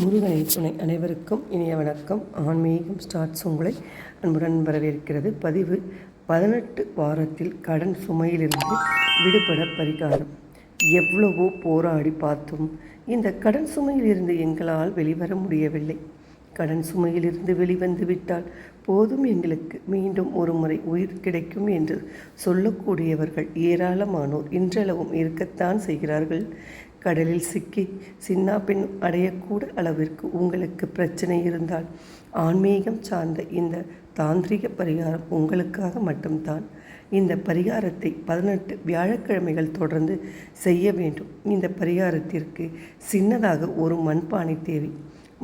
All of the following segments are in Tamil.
முருகனை துணை அனைவருக்கும் இனிய வணக்கம். ஆன்மீகம் ஸ்டார்ட்ஸ் உங்களை அன்புடன் வரவேற்கிறது. பதிவு பதினெட்டு வாரத்தில் கடன் சுமையிலிருந்து விடுபட பரிகாரம். எவ்வளவோ போராடி பார்த்தும். இந்த கடன் சுமையிலிருந்து எங்களால் வெளிவர முடியவில்லை. கடன் சுமையிலிருந்து வெளிவந்து விட்டால் போதும் எங்களுக்கு. மீண்டும் ஒரு முறை உயிர் கிடைக்கும் என்று சொல்லக்கூடியவர்கள் ஏராளமானோர். இன்றளவும் இருக்கத்தான் செய்கிறார்கள். கடலில் சிக்கி சின்னா பின் அடையக்கூட அளவிற்கு உங்களுக்கு பிரச்சனை இருந்தால் ஆன்மீகம் சார்ந்த இந்த தாந்திரிக பரிகாரம் உங்களுக்காக மட்டும்தான். இந்த பரிகாரத்தை பதினெட்டு வியாழக்கிழமைகள் தொடர்ந்து செய்ய வேண்டும். இந்த பரிகாரத்திற்கு சின்னதாக ஒரு மண்பானை தேவை.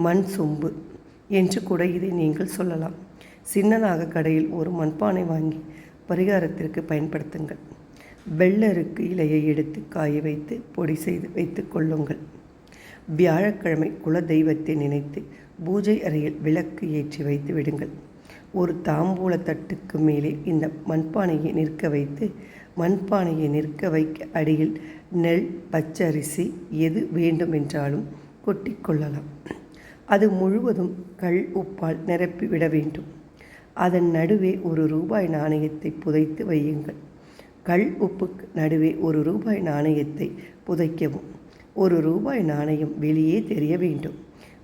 மண் சொம்பு என்று கூட இதை நீங்கள் சொல்லலாம். சின்னதாக கடையில் ஒரு மண்பானை வாங்கி பரிகாரத்திற்கு பயன்படுத்துங்கள். வெள்ளருக்கு இலையை எடுத்து காய வைத்து பொடி செய்து வைத்து கொள்ளுங்கள். வியாழக்கிழமை குல தெய்வத்தை நினைத்து பூஜை அறையில் விளக்கு ஏற்றி வைத்து விடுங்கள். ஒரு தாம்பூல தட்டுக்கு மேலே இந்த மண்பானையை நிற்க வைத்து மண்பானையை நிற்க வைக்க அடியில் நெல் பச்சரிசி எது வேண்டுமென்றாலும் கொட்டிக்கொள்ளலாம் அது முழுவதும் கல் உப்பால் நிரப்பி விட வேண்டும். அதன் நடுவே ஒரு ரூபாய் நாணயத்தை புதைத்து வையுங்கள். கல் உப்புக்கு நடுவே ஒரு ரூபாய் நாணயத்தை புதைக்கவும். ஒரு ரூபாய் நாணயம் வெளியே தெரிய வேண்டும்.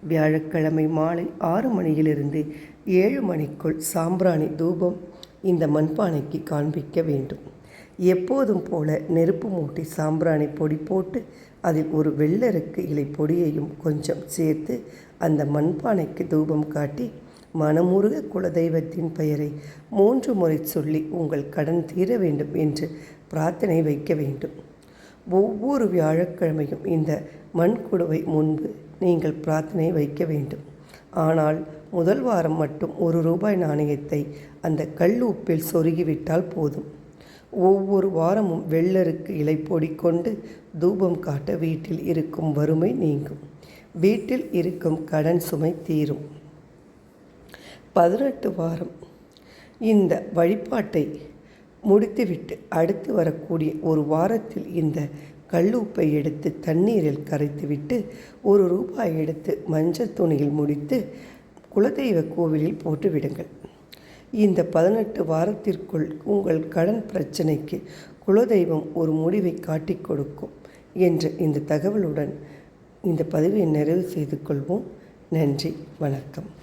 வியாழக்கிழமை மாலை ஆறு மணியிலிருந்து ஏழு மணிக்குள் சாம்பிராணி தூபம் இந்த மண்பானைக்கு காண்பிக்க வேண்டும். எப்போதும் போல நெருப்பு மூட்டி சாம்பிராணி பொடி போட்டு அதில் ஒரு வெள்ளருக்கு இலை பொடியையும் கொஞ்சம் சேர்த்து அந்த மண்பானைக்கு தூபம் காட்டி மனமுருக குலதெய்வத்தின் பெயரை மூன்று முறை சொல்லி உங்கள் கடன் தீர வேண்டும் என்று பிரார்த்தனை வைக்க வேண்டும். ஒவ்வொரு வியாழக்கிழமையும் இந்த மண்குடுவை முன்பு நீங்கள் பிரார்த்தனை வைக்க வேண்டும். ஆனால் முதல் வாரம் மட்டும் ஒரு ரூபாய் நாணயத்தை அந்த கல் உப்பில் சொருகிவிட்டால் போதும். ஒவ்வொரு வாரமும் வெள்ளருக்கு இலை பொடிக்கொண்டு தூபம் காட்ட வீட்டில் இருக்கும் வறுமை நீங்கும். வீட்டில் இருக்கும் கடன் சுமை தீரும். பதினெட்டு வாரம். இந்த வழிபாட்டை முடித்துவிட்டு அடுத்து வரக்கூடிய ஒரு வாரத்தில் இந்த கல்லுப்பை எடுத்து தண்ணீரில் கரைத்துவிட்டு ஒரு ரூபாய் எடுத்து மஞ்சள் துணியில் முடித்து குலதெய்வ கோவிலில் போட்டுவிடுங்கள். இந்த பதினெட்டு வாரத்திற்குள் உங்கள் கடன் பிரச்சனைக்கு குலதெய்வம் ஒரு முடிவை காட்டி கொடுக்கும் என்ற இந்த தகவலுடன் இந்த பதிவை நிறைவு செய்து கொள்வோம். நன்றி வணக்கம்.